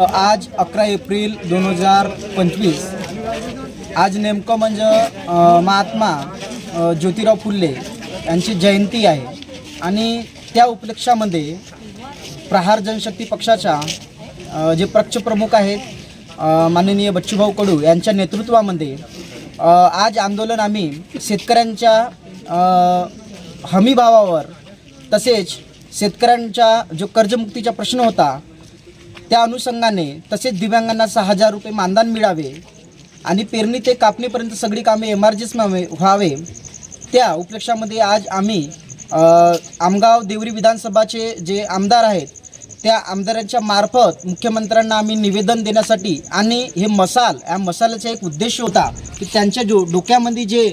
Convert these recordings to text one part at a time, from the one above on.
आज अकरा एप्रिल दोन हजार पंचवीस. आज नेमकं म्हणजे महात्मा ज्योतिराव फुले यांची जयंती आहे. आणि त्या उपलक्षामध्ये प्रहार जनशक्ती पक्षाच्या जे पक्षप्रमुख आहेत माननीय बच्चूभाऊ कडू यांच्या नेतृत्वामध्ये आज आंदोलन आम्ही शेतकऱ्यांच्या हमीभावावर तसेच शेतकऱ्यांच्या जो कर्जमुक्तीचा प्रश्न होता त्या अनुषंगाने तसेच दिव्यांगांना सहा हजार रुपये मानधन मिळावे आणि पेरणी ते कापणीपर्यंत सगळी कामे एम आर व्हावे. त्या उपलक्षामध्ये आज आम्ही आमगाव देवरी विधानसभाचे जे आमदार आहेत त्या आमदारांच्या मार्फत मुख्यमंत्र्यांना आम्ही निवेदन देण्यासाठी आणि हे मसाल या मसाल्याचा एक उद्देश होता की त्यांच्या जो डोक्यामध्ये जे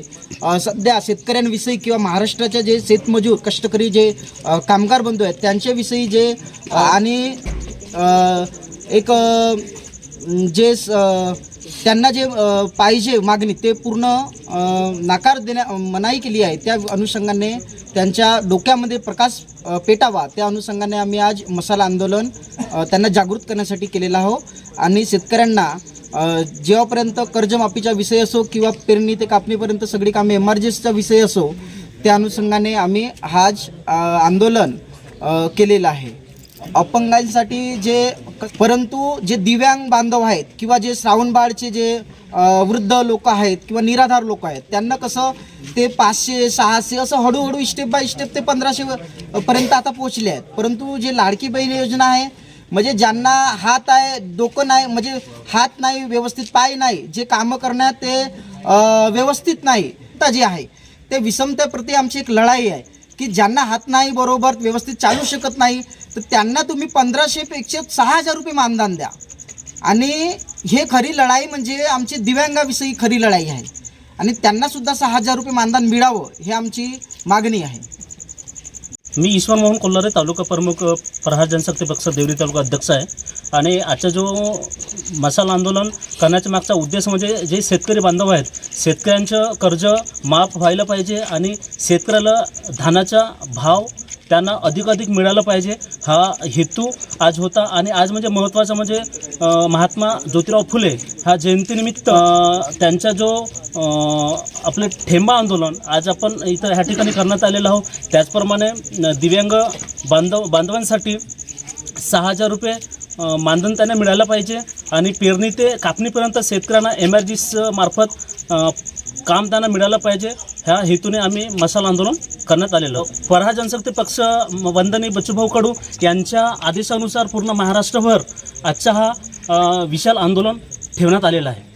सध्या शेतकऱ्यांविषयी किंवा महाराष्ट्राचे जे शेतमजूर कष्टकरी जे कामगार बंधू आहेत त्यांच्याविषयी जे आणि एक जे स- त्यांना जे पाहिजे मागणी ते पूर्ण नाकार देण्या मनाई केली आहे त्या अनुषंगाने त्यांच्या डोक्यामध्ये प्रकाश पेटावा. त्या अनुषंगाने आम्ही आज मसाला आंदोलन त्यांना जागृत करण्यासाठी केलेलं आहो. आणि शेतकऱ्यांना जेव्हापर्यंत कर्जमाफीचा विषय असो किंवा पेरणी ते कापणीपर्यंत सगळी कामे एमर्जन्सीचा विषय असो त्या अनुषंगाने आम्ही आज आंदोलन केलेलं आहे. अपंगांसाठी जे परंतु जे दिव्यांग बांधव आहेत किंवा जे श्रावणबाळचे जे वृद्ध लोक आहेत किंवा निराधार लोक आहेत त्यांना कसं ते पाचशे सहाशे असं हळूहळू स्टेप बाय स्टेप ते पंधराशे पर्यंत आता पोहोचले आहेत. परंतु जे लाडकी बहीण योजना आहे म्हणजे ज्यांना हात आहे डोकं नाही म्हणजे हात नाही व्यवस्थित पाय नाही जे कामं करण्यात ते व्यवस्थित नाही जे आहे ते विषमतेप्रती आमची एक लढाई आहे. की ज्यांना हात नाही बरोबर व्यवस्थित चालू शकत नाही तर त्यांना तुम्ही पंधराशेपेक्षा सहा हजार रुपये मानधन द्या. आणि हे खरी लढाई म्हणजे आमची दिव्यांगाविषयी खरी लढाई आहे. आणि त्यांनासुद्धा सहा हजार रुपये मानधन मिळावं हे आमची मागणी आहे. मी ईश्वर मोहन कोल्हारे तालुका प्रमुख प्रहार जनशक्ती पक्ष देवरी तालुका अध्यक्ष आहे. आणि आजचा जो मसाला आंदोलन करण्याच्या मागचा उद्देश म्हणजे जे शेतकरी बांधव आहेत शेतकऱ्यांचं कर्ज माफ व्हायला पाहिजे आणि शेतकऱ्याला धानाचा भाव त्यांना अधिकाधिक मिळालं पाहिजे. हा हेतू आज होता आणि आज म्हणजे महत्त्वाचं म्हणजे महात्मा ज्योतिराव फुले हा जयंतीनिमित्त त्यांचा जो आपले ठेंबा आंदोलन आज आपण इथं ह्या ठिकाणी करण्यात आलेलं आहोत. त्याचप्रमाणे दिव्यांग बांधव बांधवांसाठी सहा हजार रुपये मानधन त्यांना मिळायला पाहिजे आणि पेरणी ते कापणीपर्यंत शेतकऱ्यांना एम आर मार्फत काम त्यांना मिळालं पाहिजे. ह्या हेतूने आम्ही मसाल आंदोलन करण्यात आलेलं. फरहा जनशक्ती पक्ष वंदनी बच्चूभाऊ कडू यांच्या आदेशानुसार पूर्ण महाराष्ट्रभर आजचा हा विशाल आंदोलन ठेवण्यात आलेला आहे.